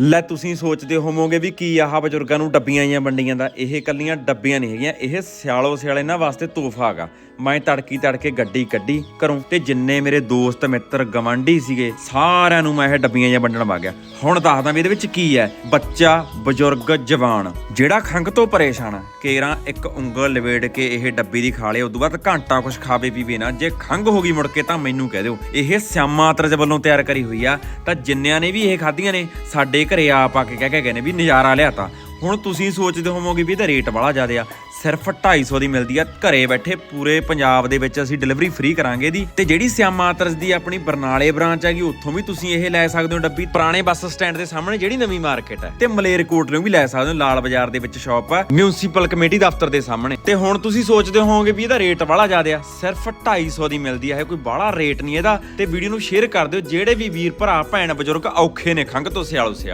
ਲੈ ਤੁਸੀਂ ਸੋਚਦੇ ਹੋਵੋਗੇ ਵੀ ਕੀ ਆਹ ਬਜ਼ੁਰਗਾਂ ਨੂੰ ਡੱਬੀਆਂ ਜਾਂ ਵੰਡੀਆਂ ਦਾ? ਇਹ ਕੱਲੀਆਂ ਡੱਬੀਆਂ ਨਹੀਂ ਹੈਗੀਆਂ, ਇਹ ਸਿਆਲੋ ਸਿਆਲ ਇਹਨਾਂ ਵਾਸਤੇ ਤੋਹਫਾ ਹੈਗਾ। ਮੈਂ ਤੜਕੀ ਤੜਕੇ ਗੱਡੀ ਕੱਢੀ ਘਰੋਂ ਤੇ ਜਿੰਨੇ ਮੇਰੇ ਦੋਸਤ, ਮਿੱਤਰ, ਗਵਾਂਢੀ ਸੀਗੇ, ਸਾਰਿਆਂ ਨੂੰ ਮੈਂ ਇਹ ਡੱਬੀਆਂ ਜਾਂ ਵੰਡਣ ਵਗ ਗਿਆ। ਹੁਣ ਦੱਸਦਾ ਵੀ ਇਹਦੇ ਵਿੱਚ ਕੀ ਹੈ? ਬੱਚਾ, ਬਜ਼ੁਰਗ, ਜਵਾਨ। ਜਿਹੜਾ ਖੰਗ ਤੋਂ ਪਰੇਸ਼ਾਨ ਹੈ ਕੇਰਾਂ ਇੱਕ ਉਂਗਲ ਲਵੇੜ ਕੇ ਇਹ ਡੱਬੀ ਦੀ ਖਾ ਲੇ ਉਦੋਂ ਬਾਅਦ ਘੰਟਾ ਕੁਛ ਖਾਵੇ ਪੀਵੇ ਨਾ। ਜੇ ਖੰਗ ਹੋ ਗਈ ਮੁੜ ਕੇ ਤਾਂ ਮੈਨੂੰ ਕਹਿ ਦਿਓ। ਇਹ ਸਿਆਮਾ ਤਰਜ ਵੱਲੋਂ ਤਿਆਰ ਕਰੀ ਹੋਈ ਆ। ਤਾਂ ਜਿੰਨਿਆਂ ਨੇ ਵੀ ਇਹ ਖਾਧੀਆਂ ਨੇ, ਸਾਡੇ ਘਰੇ ਆਪ ਆ ਕੇ ਕਹਿ ਕੇ ਗਏ ਨੇ ਵੀ ਨਜ਼ਾਰਾ ਲਿਆਤਾ। ਹੁਣ ਤੁਸੀਂ ਸੋਚਦੇ ਹੋਵੋਗੇ ਵੀ ਇਹਦਾ ਰੇਟ ਬੜਾ ਜ਼ਿਆਦਾ ਆ। ਸਿਰਫ 250 ਦੀ ਮਿਲਦੀ ਆ, ਘਰੇ ਬੈਠੇ ਪੂਰੇ ਪੰਜਾਬ ਦੇ ਵਿੱਚ ਅਸੀਂ ਡਿਲੀਵਰੀ ਫ੍ਰੀ ਕਰਾਂਗੇ ਦੀ ਤੇ ਜਿਹੜੀ ਸਿਆਮਾ ਤਰਜ ਦੀ ਆਪਣੀ ਬਰਨਾਲੇ ਬ੍ਰਾਂਚ ਹੈਗੀ, ਉੱਥੋਂ ਵੀ ਤੁਸੀਂ ਇਹ ਲੈ ਸਕਦੇ ਹੋ ਡੱਬੀ। ਪੁਰਾਣੇ ਬੱਸ ਸਟੈਂਡ ਦੇ ਸਾਹਮਣੇ ਜਿਹੜੀ ਨਵੀਂ ਮਾਰਕੀਟ ਹੈ, ਤੇ ਮਲੇਰਕੋਟ ਨੂੰ ਵੀ ਲੈ ਸਕਦੇ ਹੋ, ਲਾਲ ਬਾਜ਼ਾਰ ਦੇ ਵਿੱਚ ਸ਼ਾਪ ਆ ਮਿਊਨਿਸਪਲ ਕਮੇਟੀ ਦਫ਼ਤਰ ਦੇ ਸਾਹਮਣੇ। ਤੇ ਹੁਣ ਤੁਸੀਂ ਸੋਚਦੇ ਹੋਵੋਗੇ ਵੀ ਇਹਦਾ ਰੇਟ ਬੜਾ ਜ਼ਿਆਦਾ ਆ, ਸਿਰਫ 250 ਦੀ ਮਿਲਦੀ ਆ, ਇਹ ਕੋਈ ਬਾਹਲਾ ਰੇਟ ਨਹੀਂ ਇਹਦਾ। ਤੇ ਵੀਡੀਓ ਨੂੰ ਸ਼ੇਅਰ ਕਰ ਦਿਓ, ਜਿਹੜੇ ਵੀ ਵੀਰ ਭਰਾ, ਭੈਣ, ਬਜ਼ੁਰਗ ਔਖੇ ਨੇ ਖੰਗ ਤੋਂ ਸਿਆਲੋ ਸਿਆਲ।